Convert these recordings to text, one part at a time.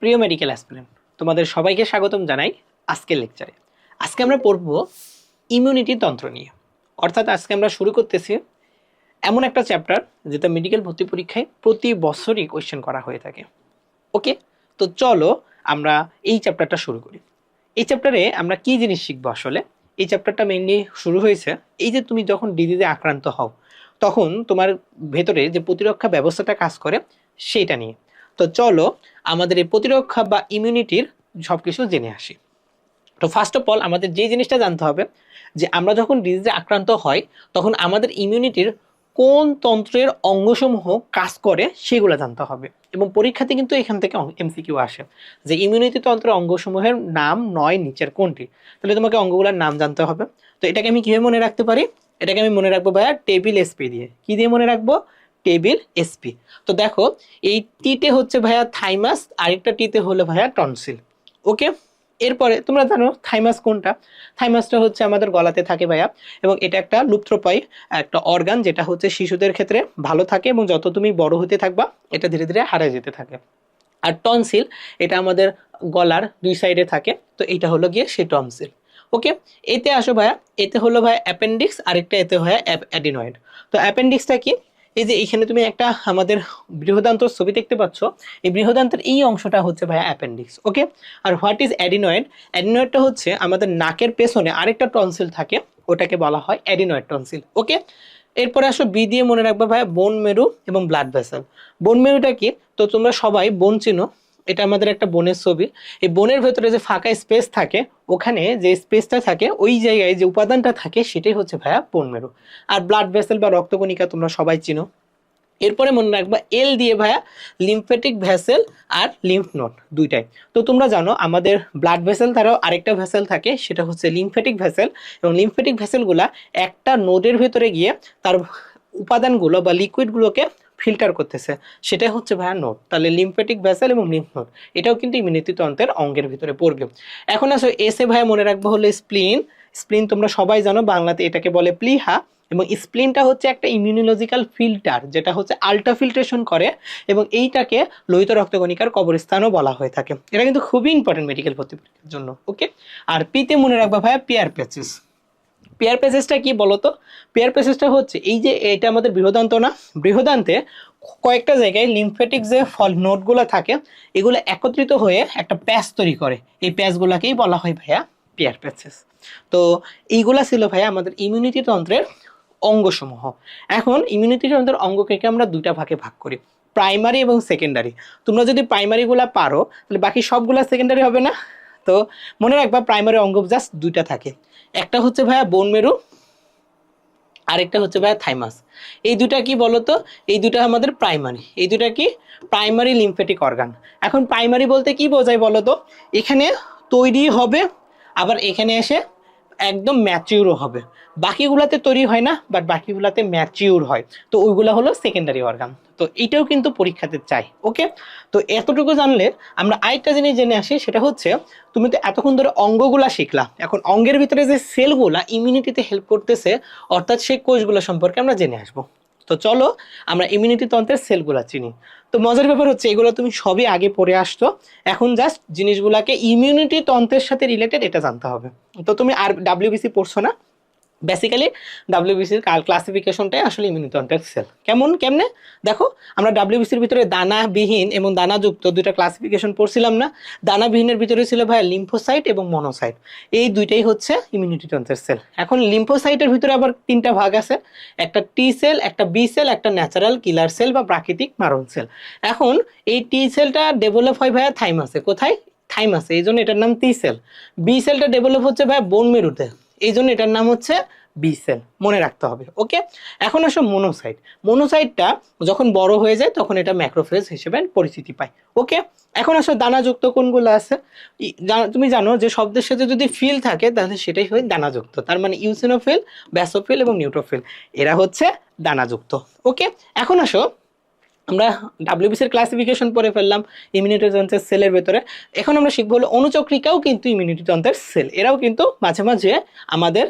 প্রিয় medical aspirant তোমাদের সবাইকে স্বাগতম জানাই আজকের লেকচারে আজকে আমরা পড়ব ইমিউনিটি তন্ত্র নিয়ে। অর্থাৎ আজকে আমরা শুরু করতেছি এমন একটা চ্যাপ্টার যেটা মেডিকেল ভর্তি পরীক্ষায় প্রতি বছরই কোয়েশ্চেন করা হয়ে থাকে। ওকে তো চলো আমরা এই চ্যাপ্টারটা শুরু করি। এই চ্যাপ্টারে আমরা কি জিনিস শিখব আসলে? এই চ্যাপ্টারটা মেনলি শুরু হয়েছে এই যে তুমি যখন ডিজিজে আক্রান্ত হও, তখন তোমার ভেতরে যে প্রতিরক্ষা ব্যবস্থাটা কাজ করে, সেইটা নিয়ে। তো চলো আমাদের এই প্রতিরক্ষা বা ইমিউনিটির সব কিছু জেনে আসি। তো ফার্স্ট অফ অল আমাদের যে জিনিসটা জানতে হবে, যে আমরা যখন ডিজিজে আক্রান্ত হয় তখন আমাদের ইমিউনিটির কোন তন্ত্রের অঙ্গসমূহ কাজ করে সেগুলো জানতে হবে। এবং পরীক্ষাতে কিন্তু এখান থেকে এমসিকিউ আসে, যে ইমিউনিটি তন্ত্রের অঙ্গসমূহের নাম নয়, নিচের কোনটি? তাহলে তোমাকে অঙ্গগুলোর নাম জানতে হবে। তো এটাকে আমি কীভাবে মনে রাখতে পারি? এটাকে আমি মনে রাখব ভাইয়া টেবিল এসপি দিয়ে। কী দিয়ে মনে রাখব? টেবিল এসপি। তো দেখো, এই টিতে হচ্ছে ভাইয়া থাইমাস, আরেকটা টিতে হলো ভাইয়া টনসিল। ওকে? এরপরে তোমরা জানো থাইমাস কোনটা? থাইমাসটা হচ্ছে আমাদের গলাতে থাকে ভাইয়া, এবং এটা একটা লুপ্তপ্রায় একটা অর্গান যেটা হচ্ছে শিশুদের ক্ষেত্রে ভালো থাকে এবং যত তুমি বড় হতে থাকবা, এটা ধীরে ধীরে হারিয়ে যেতে থাকে। আর টনসিল, এটা আমাদের গলার দুই সাইডে থাকে, তো এটা হলো গিয়ে সেই টনসিল। ওকে? এতে আসো ভাইয়া, এতে হলো ভাইয়া অ্যাপেন্ডিক্স, আরেকটা এতে ভাইয়া অ্যাডিনয়েড তো অ্যাপেন্ডিক্সটা কি? এই যে এখানে তুমি একটা আমাদের বৃহদান্তর ছবি দেখতে পাচ্ছ, এই বৃহদান্তের এই অংশটা হচ্ছে ভাইয়া অ্যাপেন্ডিক্স, ওকে? আর হোয়াট ইজ অ্যাডিনয়েড? অ্যাডিনয়েডটা হচ্ছে আমাদের নাকের পেছনে আরেকটা টনসিল থাকে, ওটাকে বলা হয় অ্যাডিনয়েড টনসিল, ওকে? এরপরে আসো বি দিয়ে মনে রাখবে ভাইয়া বোন মেরু এবং ব্লাড ভেসেল। বোন মেরুটা কি? তো তোমরা সবাই বোন চিনো এটা আমাদের একটা বনের ছবি। এই বনের ভেতরে যে ফাঁকা স্পেস থাকে, ওখানে যে স্পেসটা থাকে, ওই জায়গায় যে উপাদানটা থাকে, সেটাই হচ্ছে ভাইয়া বোনমেরু আর ব্লাড ভেসেল বা রক্তকণিকা তোমরা সবাই চিনো। এরপরে মনে রাখবা এল দিয়ে ভাইয়া লিম্ফেটিক ভেসেল আর লিম্ফ নোট দুইটাই। তো তোমরা জানো, আমাদের ব্লাড ভেসেল তারাও আরেকটা ভেসেল থাকে, সেটা হচ্ছে লিম্ফেটিক ভেসেল এবং লিম্ফেটিক ভেসেলগুলা একটা নোডের ভেতরে গিয়ে তার উপাদানগুলো বা লিকুইডগুলোকে ফিল্টার করতেছে। সেটাই হচ্ছে ভাইয়া নোট। তাহলে লিম্ফেটিক ভেসেল এবং লিম্ফ নোট, এটাও কিন্তু ইমিউনিটি তন্ত্রের অঙ্গের ভিতরে পড়বে। এখন আসো, এসে ভাইয়া মনে রাখব হলো স্প্লিন। স্প্লিন তোমরা সবাই জানো, বাংলাতে এটাকে বলে প্লিহা। এবং স্প্লিনটা হচ্ছে একটা ইমিউনোলজিক্যাল ফিল্টার যেটা হচ্ছে আল্ট্রা ফিল্ট্রেশন করে এবং এইটাকে লোহিত রক্তকণিকার কবরস্থানও বলা হয়ে থাকে। এটা কিন্তু খুবই ইম্পর্টেন্ট মেডিকেল ভর্তি পরীক্ষার জন্য ওকে আর পিতে মনে রাখবা ভাইয়া পেয়ার প্যাচেস। পেয়ার প্যাচেসটা কি বলতো? পেয়ার প্যাচেসটা হচ্ছে এই যে এটা আমাদের বৃহদান্ত না, বৃহদান্তে কয়েকটা জায়গায় লিম্ফেটিক যে ফল নোটগুলো থাকে, এগুলো একত্রিত হয়ে একটা প্যাচ তৈরি করে। এই প্যাচগুলোকেই বলা হয় ভাইয়া পেয়ার প্যাচেস তো এইগুলা ছিল ভাইয়া আমাদের ইমিউনিটি তন্ত্রের অঙ্গসমূহ। এখন ইমিউনিটি তন্ত্রের অঙ্গকে আমরা দুইটা ভাগে ভাগ করি প্রাইমারি এবং সেকেন্ডারি তোমরা যদি প্রাইমারিগুলা পারো, তাহলে বাকি সবগুলা সেকেন্ডারি হবে না? তো মনে রাখবা প্রাইমারি অঙ্গ জাস্ট দুইটা থাকে। একটা হচ্ছে ভাইয়া বোন মেরু আরেকটা হচ্ছে ভাইয়া থাইমাস এই দুটা কি বলতো? এই দুটা আমাদের প্রাইমারি এই দুটা কি? প্রাইমারি লিম্ফেটিক অর্গান এখন প্রাইমারি বলতে কি বোঝায় বলতো? এখানে তৈরি হবে, আবার এখানে এসে একদম ম্যাচিউরও হবে। বাকিগুলাতে তৈরি হয় না বাট বাকিগুলাতে ম্যাচিউর হয়। তো ওইগুলো হলো সেকেন্ডারি অর্গান তো এটাও কিন্তু পরীক্ষাতে চাই ওকে তো এতটুকু জানলে আমরা আরেকটা জিনিস জেনে আসি, সেটা হচ্ছে তুমি তো এতক্ষণ ধরে অঙ্গগুলা শিখলা, এখন অঙ্গের ভিতরে যে সেলগুলা ইমিউনিটিতে হেল্প করতেছে, অর্থাৎ সেই কোষগুলো সম্পর্কে আমরা জেনে আসব। তো চলো আমরা ইমিউনিটি তন্ত্রের সেলগুলা চিনি। তো মজার ব্যাপার হচ্ছে এগুলো তুমি সবই আগে পড়ে আসতো এখন জাস্ট জিনিসগুলাকে ইমিউনিটি তন্ত্রের সাথে রিলেটেড এটা জানতে হবে। তো তুমি আর ডাব্লিউবিসি পড়ছো না? বেসিক্যালি ডাব্লিউবিসির ক্লাসিফিকেশনটাই আসলে ইমিউনিতন্ত্রের সেল কেমন? কেমনে? দেখো, আমরা ডাব্লিউবিসির ভিতরে দানাবিহীন এবং দানাযুক্ত দুইটা ক্লাসিফিকেশন পড়ছিলাম না। দানাবিহীনের ভিতরে ছিল ভাই লিম্ফোসাইট এবং মনোসাইট এই দুইটাই হচ্ছে ইমিউনিটি তন্ত্রের সেল এখন লিম্ফোসাইটের ভিতরে আবার তিনটা ভাগ আছে। একটা টি সেল একটা বি সেল একটা ন্যাচারাল কিলার সেল বা প্রাকৃতিক মারণ সেল এখন এই টি সেলটা ডেভেলপ হয় ভাইয়া থাইমাসে কোথায়? থাইমাসে এই জন্য এটার নাম টি সেল বি সেলটা ডেভেলপ হচ্ছে ভাইয়া বোন মেরুতে এই জন্য এটার নাম হচ্ছে বি সেল মনে রাখতে হবে ওকে এখন আসো মনোসাইট মনোসাইটটা যখন বড় হয়ে যায় তখন এটা ম্যাক্রোফেজ হিসেবে পরিচিতি পায় ওকে এখন আসো দানাযুক্ত কোনগুলো আছে? তুমি জানো যে শব্দের সাথে যদি ফিল থাকে তাহলে সেটাই হয় দানাযুক্ত, তার মানে ইউসিনোফিল ব্যাসোফিল এবং নিউট্রোফিল এরা হচ্ছে দানাযুক্ত ওকে এখন আসো আমরা ডাব্লিউবিসির ক্লাসিফিকেশন পড়ে ফেললাম ইমিউনিটি তন্ত্রের সেলের ভেতরে। এখন আমরা শিখব হলো অনুচক্রিকাও কিন্তু ইমিউনিটি তন্ত্রের সেল এরাও কিন্তু মাঝে মাঝে আমাদের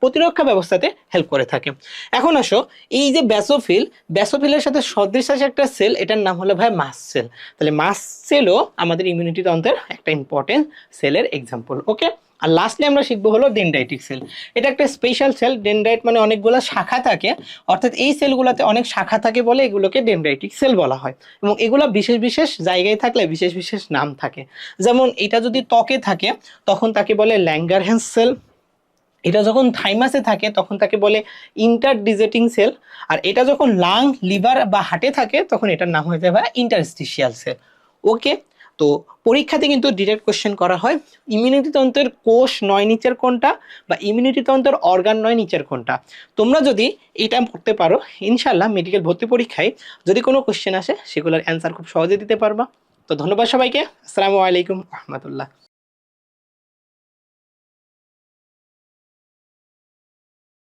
প্রতিরক্ষা ব্যবস্থাতে হেল্প করে থাকে। এখন আসো, এই যে ব্যাসোফিল ব্যাসোফিলের সাথে সদৃশ আছে একটা সেল এটার নাম হলো ভাই মাস সেল তাহলে মাস সেলও আমাদের ইমিউনিটি তন্ত্রের একটা ইম্পর্টেন্ট সেলের এক্সাম্পল ওকে আর লাস্টলি আমরা শিখব হলো ডেন্ড্রাইটিক সেল এটা একটা স্পেশাল সেল ডেন্ড্রাইট মানে অনেকগুলো শাখা থাকে, অর্থাৎ এই সেলগুলোতে অনেক শাখা থাকে বলে এগুলোকে ডেন্ড্রাইটিক সেল বলা হয়। এবং এগুলো বিশেষ বিশেষ জায়গায় থাকলে বিশেষ বিশেষ নাম থাকে। যেমন এটা যদি ত্বকে থাকে, তখন তাকে বলে ল্যাঙ্গারহ্যান্স সেল এটা যখন থাইমাসে থাকে, তখন তাকে বলে ইন্টারডিজেটিং সেল আর এটা যখন লাং লিভার বা হাটে থাকে, তখন এটার নাম হয়ে যাবে ইন্টারস্টিশিয়াল সেল ওকে তো পরীক্ষাতে কিন্তু ডিরেক্ট কোশ্চেন করা হয় ইমিউনিটি তন্ত্রের কোষ নয় নিচের কোনটা বা ইমিউনিটি তন্ত্রের অর্গান নয় নিচের কোনটা তোমরা যদি এটা করতে পারো ইনশাল্লাহ মেডিকেল ভর্তি পরীক্ষায় যদি কোনো কোশ্চেন আসে, সেগুলোর অ্যান্সার খুব সহজে দিতে পারবা। তো ধন্যবাদ সবাইকে। আসসালামু আলাইকুম রহমতুল্লাহ।